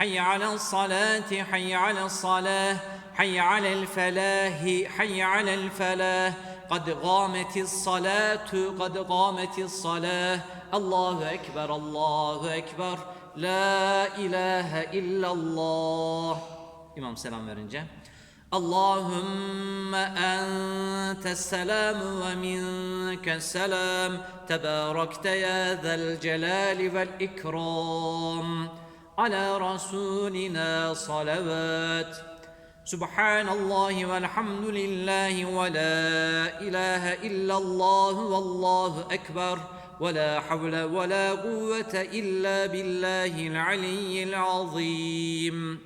أن محمد رسول الله حي على الصلاة حي على الصلاة حي على الفلاح حي على الفلاح قد قامت الصلاة قد قامت الصلاة الله أكبر الله أكبر La ilahe illallah İmam selam verince Allahümme entes selamu ve minkes selam Tebarekte ya zel celali vel ikram Ala Rasulina salavat Subhanallah velhamdülillahi ve la ilahe illallah Vallahu ekber ولا حول ولا قوة إلا بالله العلي العظيم.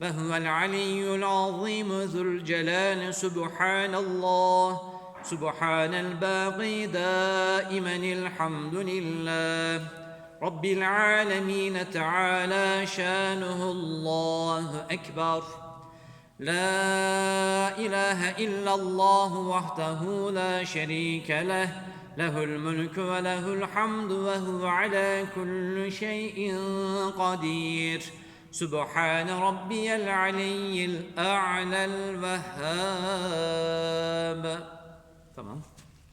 فهو العلي العظيم ذو الجلال سبحان الله سبحان الباقي دائما الحمد لله رب العالمين تعالى شانه الله أكبر. لا إله إلا الله وحده لا شريك له. له الملك وله الحمد وهو على كل شيء قدير. سبحان ربي العلي الأعلى الوهاب. تمام.